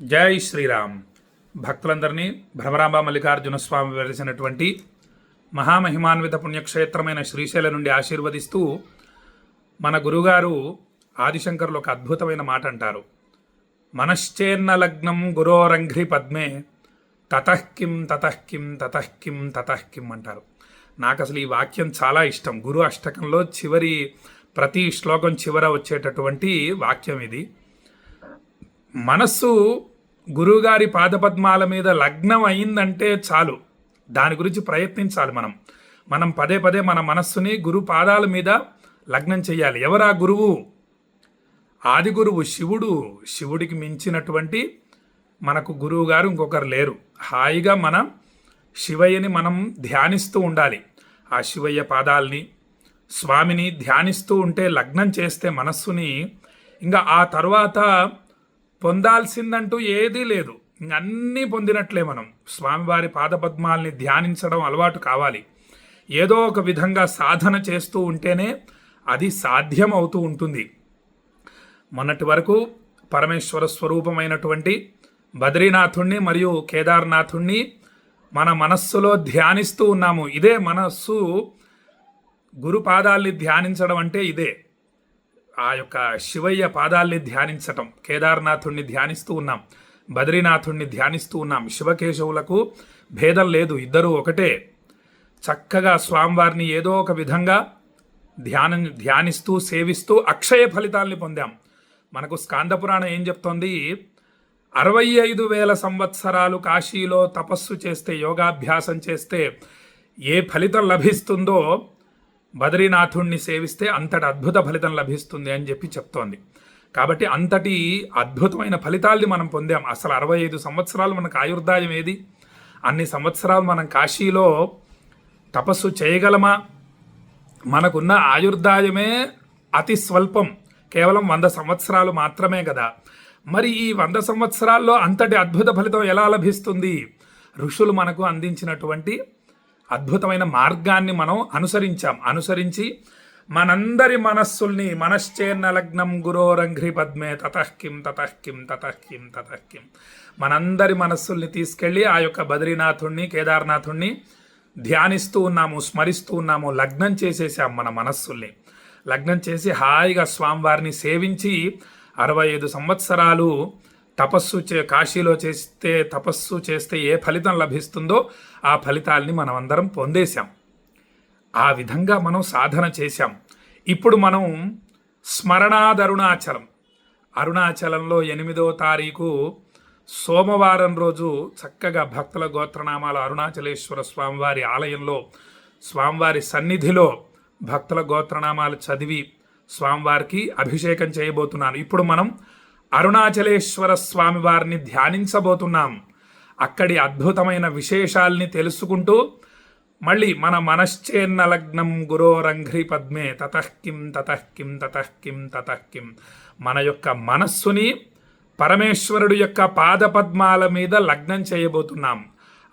జై శ్రీరామ్. భక్తులందరినీ భ్రమరాంబ మల్లికార్జున స్వామి వెలిసినటువంటి మహామహిమాన్విత పుణ్యక్షేత్రమైన శ్రీశైలం నుండి ఆశీర్వదిస్తూ మన గురుగారు ఆదిశంకర్లు ఒక అద్భుతమైన మాట అంటారు. మనశ్చేన్న లగ్నం గురోరంఘ్రి పద్మే తతఃకిం తతఃకిం తతఃకిం తతహ్కిం అంటారు. నాకు అసలు ఈ వాక్యం చాలా ఇష్టం. గురు అష్టకంలో చివరి ప్రతి శ్లోకం చివర వచ్చేటటువంటి వాక్యం ఇది. మనస్సు గురువుగారి పాదపద్మాల మీద లగ్నం అయిందంటే చాలు. దాని గురించి ప్రయత్నించాలి మనం. మనం పదే పదే మన మనస్సుని గురు పాదాల మీద లగ్నం చేయాలి. ఎవరా గురువు? ఆది గురువు శివుడు. శివుడికి మించినటువంటి మనకు గురువు గారు ఇంకొకరు లేరు. హాయిగా మనం శివయ్యని మనం ధ్యానిస్తూ ఉండాలి. ఆ శివయ్య పాదాల్ని స్వామిని ధ్యానిస్తూ ఉంటే లగ్నం చేస్తే మనస్సుని ఇంకా ఆ తర్వాత పొందాల్సిందంటూ ఏదీ లేదు. అన్నీ పొందినట్లే మనం. స్వామివారి పాదపద్మాల్ని ధ్యానించడం అలవాటు కావాలి. ఏదో ఒక విధంగా సాధన చేస్తూ ఉంటేనే అది సాధ్యం అవుతూ ఉంటుంది. మొన్నటి వరకు పరమేశ్వర స్వరూపమైనటువంటి బద్రీనాథుణ్ణి మరియు కేదార్నాథుణ్ణి మన మనస్సులో ధ్యానిస్తూ ఉన్నాము. ఇదే మనస్సు గురుపాదాల్ని ధ్యానించడం అంటే ఇదే. ఆ యొక్క శివయ్య పాదాల్ని ధ్యానించటం కేదార్నాథుణ్ణి ధ్యానిస్తూ ఉన్నాం బద్రీనాథుణ్ణి ధ్యానిస్తూ ఉన్నాం. శివకేశవులకు భేదం లేదు ఇద్దరూ ఒకటే. చక్కగా స్వామివారిని ఏదో ఒక విధంగా ధ్యానం ధ్యానిస్తూ సేవిస్తూ అక్షయ ఫలితాల్ని పొందాం. మనకు స్కాందపురాణం ఏం చెప్తోంది? అరవై ఐదు వేల సంవత్సరాలు కాశీలో తపస్సు చేస్తే యోగాభ్యాసం చేస్తే ఏ ఫలితం లభిస్తుందో బద్రీనాథుణ్ణి సేవిస్తే అంతటి అద్భుత ఫలితం లభిస్తుంది అని చెప్పి చెప్తోంది. కాబట్టి అంతటి అద్భుతమైన ఫలితాల్ని మనం పొందాం. అసలు అరవై ఐదు సంవత్సరాలు మనకు ఆయుర్దాయం ఏది? అన్ని సంవత్సరాలు మనం కాశీలో తపస్సు చేయగలమా? మనకున్న ఆయుర్దాయమే అతి స్వల్పం. కేవలం వంద సంవత్సరాలు మాత్రమే కదా. మరి ఈ వంద సంవత్సరాల్లో అంతటి అద్భుత ఫలితం ఎలా లభిస్తుంది? ఋషులు మనకు అందించినటువంటి అద్భుతమైన మార్గాన్ని మనం అనుసరించాం. అనుసరించి మనందరి మనస్సుల్ని మనశ్చేన్న లగ్నం గురోరంఘ్రి పద్మే తతఃకిం తతఃకిం తతహ్కిం తతహ్కిం మనందరి మనస్సుల్ని తీసుకెళ్ళి ఆ యొక్క బద్రీనాథుణ్ణి కేదార్నాథుణ్ణి ధ్యానిస్తూ ఉన్నాము స్మరిస్తూ ఉన్నాము లగ్నం చేసేసాం మన మనస్సుల్ని. లగ్నం చేసి హాయిగా స్వామివారిని సేవించి అరవై ఐదు సంవత్సరాలు తపస్సు చే కాశీలో చేస్తే తపస్సు చేస్తే ఏ ఫలితం లభిస్తుందో ఆ ఫలితాల్ని మనం అందరం పొందేశాం. ఆ విధంగా మనం సాధన చేశాం. ఇప్పుడు మనం స్మరణాదరుణాచలం. అరుణాచలంలో ఎనిమిదో తారీఖు సోమవారం రోజు చక్కగా భక్తుల గోత్రనామాల అరుణాచలేశ్వర స్వామివారి ఆలయంలో స్వామివారి సన్నిధిలో భక్తుల గోత్రనామాలు చదివి స్వామివారికి అభిషేకం చేయబోతున్నాను. ఇప్పుడు మనం అరుణాచలేశ్వర స్వామి వారిని ధ్యానించబోతున్నాం. అక్కడి అద్భుతమైన విశేషాల్ని తెలుసుకుంటూ మళ్ళీ మన మనశ్చేన్న లగ్నం గురోరంఘ్రి పద్మే తతఃకిం తతఃకిం తతఃకిం తతఃకిం మన యొక్క మనస్సుని పరమేశ్వరుడు యొక్క పాదపద్మాల మీద లగ్నం చేయబోతున్నాం.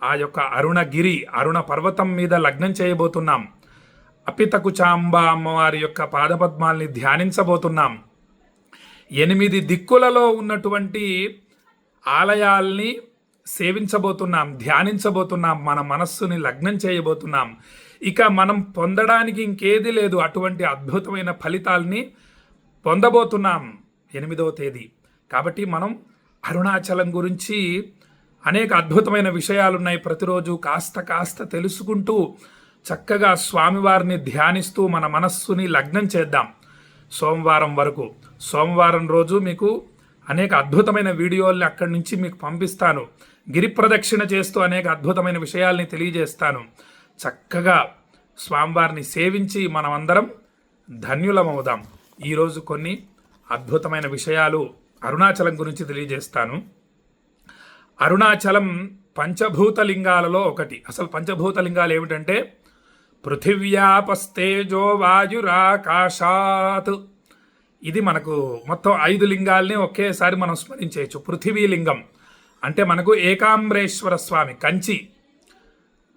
ఆ యొక్క అరుణగిరి అరుణ పర్వతం మీద లగ్నం చేయబోతున్నాం. అపితకుచాంబ అమ్మవారి యొక్క పాదపద్మాల్ని ధ్యానించబోతున్నాం. ఎనిమిది దిక్కులలో ఉన్నటువంటి ఆలయాల్ని సేవించబోతున్నాం ధ్యానించబోతున్నాం మన మనస్సుని లగ్నం చేయబోతున్నాం. ఇక మనం పొందడానికి ఇంకేది లేదు. అటువంటి అద్భుతమైన ఫలితాల్ని పొందబోతున్నాం ఎనిమిదవ తేదీ. కాబట్టి మనం అరుణాచలం గురించి అనేక అద్భుతమైన విషయాలు ఉన్నాయి ప్రతిరోజు కాస్త కాస్త తెలుసుకుంటూ చక్కగా స్వామివారిని ధ్యానిస్తూ మన మనస్సుని లగ్నం చేద్దాం. సోమవారం వరకు. సోమవారం రోజు మీకు అనేక అద్భుతమైన వీడియోల్ని అక్కడి నుంచి మీకు పంపిస్తాను. గిరి ప్రదక్షిణ చేస్తూ అనేక అద్భుతమైన విషయాల్ని తెలియజేస్తాను. చక్కగా స్వామివారిని సేవించి మనమందరం ధన్యులమవుదాం. ఈరోజు కొన్ని అద్భుతమైన విషయాలు అరుణాచలం గురించి తెలియజేస్తాను. అరుణాచలం పంచభూత లింగాలలో ఒకటి. అసలు పంచభూత లింగాలు ఏమిటంటే పృథివ్యాపస్తేజో వాయురాకాశాత్. ఇది మనకు మొత్తం ఐదు లింగాల్ని ఒకేసారి మనం స్మరించేయచ్చు. పృథివీ లింగం అంటే మనకు ఏకాంబరేశ్వర స్వామి కంచి.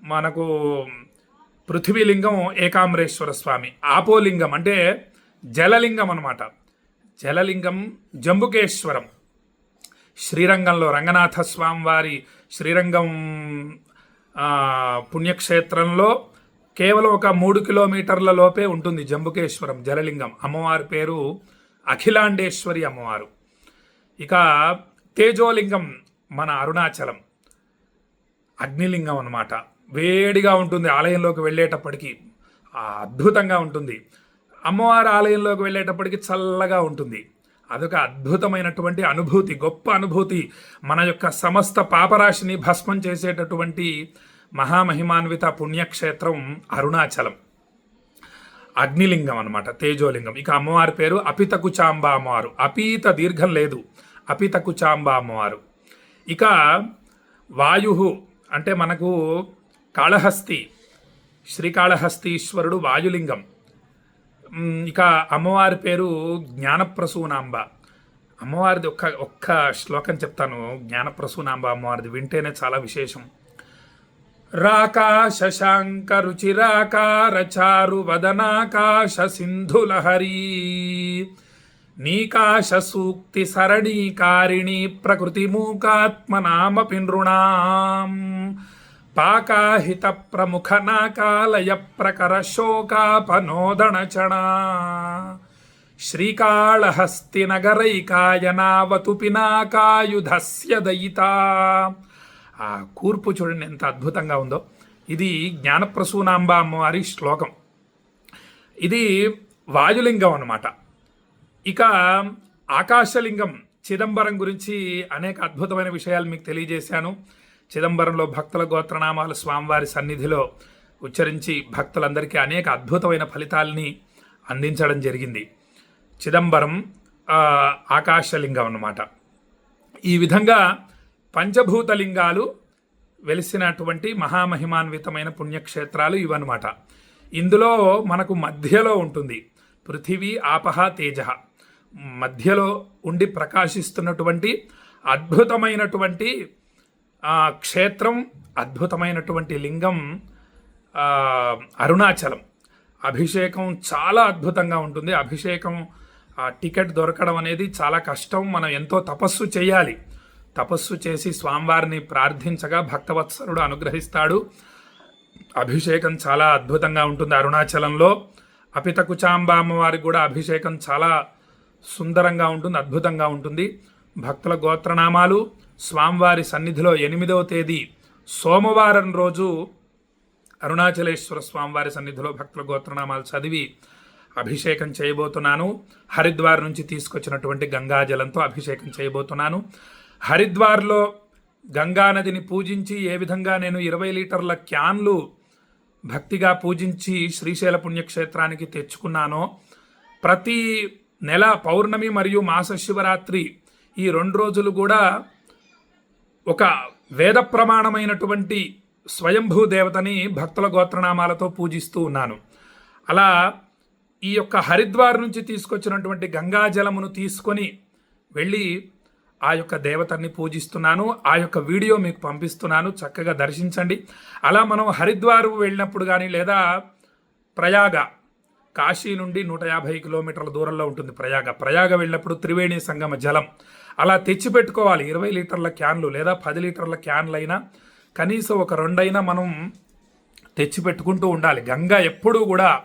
మనకు పృథివీలింగం ఏకాంబరేశ్వర స్వామి ఆపోలింగం అంటే జలలింగం అనమాట జలలింగం జంబుకేశ్వరం. శ్రీరంగంలో రంగనాథ స్వామి వారి శ్రీరంగం పుణ్యక్షేత్రంలో కేవలం ఒక మూడు కిలోమీటర్ల లోపే ఉంటుంది జంబుకేశ్వరం జలలింగం. అమ్మవారి పేరు అఖిలాండేశ్వరి అమ్మవారు. ఇక తేజోలింగం మన అరుణాచలం. అగ్నిలింగం అన్నమాట. వేడిగా ఉంటుంది ఆలయంలోకి వెళ్ళేటప్పటికి. అద్భుతంగా ఉంటుంది. అమ్మవారి ఆలయంలోకి వెళ్ళేటప్పటికి చల్లగా ఉంటుంది. అదొక అద్భుతమైనటువంటి అనుభూతి గొప్ప అనుభూతి. మన యొక్క సమస్త పాపరాశిని భస్మం చేసేటటువంటి మహామహిమాన్విత పుణ్యక్షేత్రం అరుణాచలం. అగ్నిలింగం అన్నమాట తేజోలింగం. ఇక అమ్మవారి పేరు అపిత అమ్మవారు. అపీత దీర్ఘం లేదు. అపిత అమ్మవారు. ఇక వాయు అంటే మనకు కాళహస్తి శ్రీకాళహస్తీశ్వరుడు వాయులింగం. ఇక అమ్మవారి పేరు జ్ఞానప్రసూనాంబ. అమ్మవారిది ఒక్క ఒక్క శ్లోకం చెప్తాను. జ్ఞానప్రసూనాంబ అమ్మవారిది వింటేనే చాలా విశేషం. రాకాశ శాంక రుచిరాకార చారు వదనాకాశ సింధులహరీ నీకాశ సూక్తి సరణీకారిణి ప్రకృతి మూకాత్మనామపి నృణాం పాకాహిత ప్రముఖ నాకాలయ ప్రకర శోకాపనోదణ చణా శ్రీకాళహస్తి నగరైకాయనావతు పినాకాయుధస్య దయితా ఆ కూర్పు చూడండి ఎంత అద్భుతంగా ఉందో. ఇది జ్ఞానప్రసూనాంబ అమ్మవారి శ్లోకం. ఇది వాయులింగం అన్నమాట. ఇక ఆకాశలింగం చిదంబరం గురించి అనేక అద్భుతమైన విషయాలు మీకు తెలియజేశాను. చిదంబరంలో భక్తుల గోత్రనామాలు స్వామివారి సన్నిధిలో ఉచ్చరించి భక్తులందరికీ అనేక అద్భుతమైన ఫలితాలని అందించడం జరిగింది. చిదంబరం ఆకాశలింగం అన్నమాట. ఈ విధంగా పంచభూతలింగాలు వెలిసినటువంటి మహామహిమాన్వితమైన పుణ్యక్షేత్రాలు ఇవన్నమాట. ఇందులో మనకు మధ్యలో ఉంటుంది పృథివీ ఆపహ తేజ. మధ్యలో ఉండి ప్రకాశిస్తున్నటువంటి అద్భుతమైనటువంటి క్షేత్రం అద్భుతమైనటువంటి లింగం అరుణాచలం. అభిషేకం చాలా అద్భుతంగా ఉంటుంది. అభిషేకం టికెట్ దొరకడం అనేది చాలా కష్టం. మనం ఎంతో తపస్సు చేయాలి. తపస్సు చేసి స్వామివారిని ప్రార్థించగా భక్తవత్సరుడు అనుగ్రహిస్తాడు. అభిషేకం చాలా అద్భుతంగా ఉంటుంది అరుణాచలంలో. అపితకుచాంబ అమ్మవారికి కూడా అభిషేకం చాలా సుందరంగా ఉంటుంది అద్భుతంగా ఉంటుంది. భక్తుల గోత్రనామాలు స్వామివారి సన్నిధిలో ఎనిమిదవ తేదీ సోమవారం రోజు అరుణాచలేశ్వర స్వామివారి సన్నిధిలో భక్తుల గోత్రనామాలు చదివి అభిషేకం చేయబోతున్నాను. హరిద్వార్ నుంచి తీసుకొచ్చినటువంటి గంగాజలంతో అభిషేకం చేయబోతున్నాను. హరిద్వార్లో గంగా నదిని పూజించి ఏ విధంగా నేను ఇరవై లీటర్ల క్యాన్లు భక్తిగా పూజించి శ్రీశైల పుణ్యక్షేత్రానికి తెచ్చుకున్నానో ప్రతి నెల పౌర్ణమి మరియు మాస శివరాత్రి ఈ రెండు రోజులు కూడా ఒక వేద ప్రమాణమైనటువంటి స్వయంభూ దేవతని భక్తుల గోత్రనామాలతో పూజిస్తూ ఉన్నాను. అలా ఈ యొక్క హరిద్వార్ నుంచి తీసుకొచ్చినటువంటి గంగాజలమును తీసుకొని వెళ్ళి ఆ యొక్క దేవతని పూజిస్తున్నాను ఆ యొక్క వీడియో మీకు పంపిస్తున్నాను చక్కగా దర్శించండి. అలా మనం హరిద్వార్ వెళ్ళినప్పుడు కానీ లేదా ప్రయాగ కాశీ నుండి నూట యాభై కిలోమీటర్ల దూరంలో ఉంటుంది ప్రయాగ. ప్రయాగ వెళ్ళినప్పుడు త్రివేణి సంగమ జలం. అలా తెచ్చిపెట్టుకోవాలి. ఇరవై లీటర్ల క్యాన్లు లేదా పది లీటర్ల క్యాన్లు అయినా కనీసం ఒక రెండైనా మనం తెచ్చిపెట్టుకుంటూ ఉండాలి. గంగ ఎప్పుడూ కూడా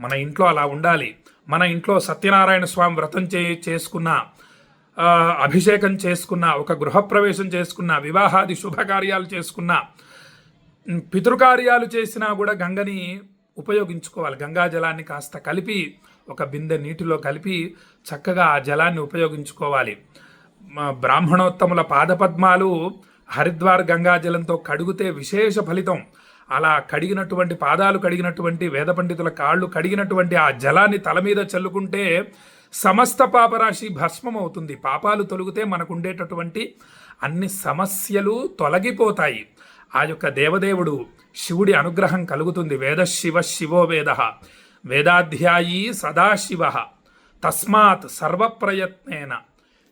మన ఇంట్లో అలా ఉండాలి. మన ఇంట్లో సత్యనారాయణ స్వామి వ్రతం చే చేసుకున్న అభిషేకం చేసుకున్న ఒక గృహప్రవేశం చేసుకున్న వివాహాది శుభకార్యాలు చేసుకున్న పితృకార్యాలు చేసినా కూడా గంగని ఉపయోగించుకోవాలి. గంగా జలాన్ని కాస్త కలిపి ఒక బిందె నీటిలో కలిపి చక్కగా ఆ జలాన్ని ఉపయోగించుకోవాలి. బ్రాహ్మణోత్తముల పాదపద్మాలు హరిద్వార్ గంగా జలంతో కడిగితే విశేష ఫలితం. అలా కడిగినటువంటి పాదాలు కడిగినటువంటి వేద పండితుల కాళ్ళు కడిగినటువంటి ఆ జలాన్ని తల మీద చల్లుకుంటే సమస్త పాపరాశి భస్మం అవుతుంది పాపాలు తొలగితే మనకుండేటటువంటి అన్ని సమస్యలు తొలగిపోతాయి. ఆ యొక్క దేవదేవుడు శివుడి అనుగ్రహం కలుగుతుంది. వేద శివ శివో వేద. వేదాధ్యాయీ సదాశివ. తస్మాత్ సర్వప్రయత్నేన.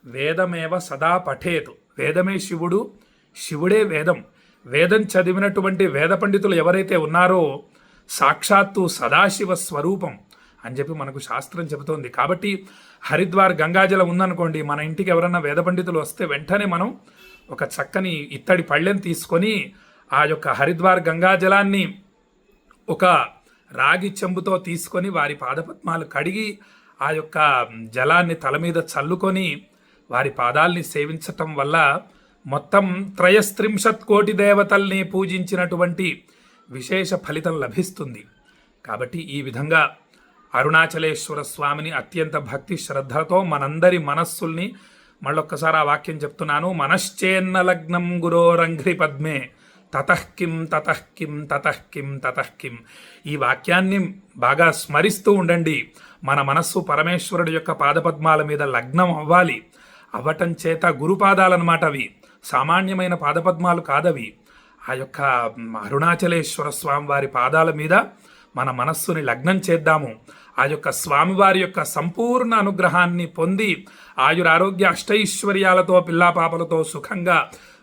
వేదమేవ సదా పఠేతు. వేదమే శివుడు శివుడే వేదం. వేదం చదివినటువంటి వేద పండితులు ఎవరైతే ఉన్నారో సాక్షాత్తు సదాశివ స్వరూపం. అని చెప్పి మనకు శాస్త్రం చెబుతోంది. కాబట్టి హరిద్వార్ గంగాజలం ఉందనుకోండి మన ఇంటికి ఎవరన్నా వేద పండితులు వస్తే వెంటనే మనం ఒక చక్కని ఇత్తడి పళ్ళెం తీసుకొని ఆ యొక్క హరిద్వార్ గంగాజలాన్ని ఒక రాగి చెంబుతో తీసుకొని వారి పాదపద్మాలు కడిగి ఆ యొక్క జలాన్ని తల మీద చల్లుకొని వారి పాదాల్ని సేవించటం వల్ల మొత్తం త్రయస్త్రింశత్ కోటి దేవతల్ని పూజించినటువంటి విశేష ఫలితం లభిస్తుంది. కాబట్టి ఈ విధంగా అరుణాచలేశ్వర స్వామిని అత్యంత భక్తి శ్రద్ధలతో మనందరి మనస్సుల్ని మళ్ళొక్కసారి ఆ వాక్యం చెప్తున్నాను. మనశ్చేన్న లగ్నం గురోరంఘ్రి పద్మే. తతఃకిం తతఃకిం తతఃకిం తతఃకిం ఈ వాక్యాన్ని బాగా స్మరిస్తూ ఉండండి. మన మనస్సు పరమేశ్వరుడు యొక్క పాదపద్మాల మీద లగ్నం అవ్వాలి. అవ్వటం చేత గురుపాదాలన్నమాట అవి. సామాన్యమైన పాదపద్మాలు కాదవి. ఆ యొక్క అరుణాచలేశ్వర స్వామి వారి పాదాల మీద మన మనస్సుని లగ్నం చేద్దాము. ఆ యొక్క స్వామివారి యొక్క సంపూర్ణ అనుగ్రహాన్ని పొంది ఆయురారోగ్య అష్టైశ్వర్యాలతో పిల్లాపాపలతో సుఖంగా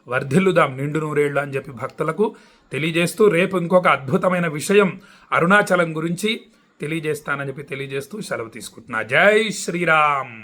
వర్ధిల్లుదాం నిండు నూరేళ్ళు అని చెప్పి భక్తులకు తెలియజేస్తూ రేపు ఇంకొక అద్భుతమైన విషయం అరుణాచలం గురించి తెలియజేస్తానని చెప్పి తెలియజేస్తూ సెలవు తీసుకుంటున్నా. జై శ్రీరామ్!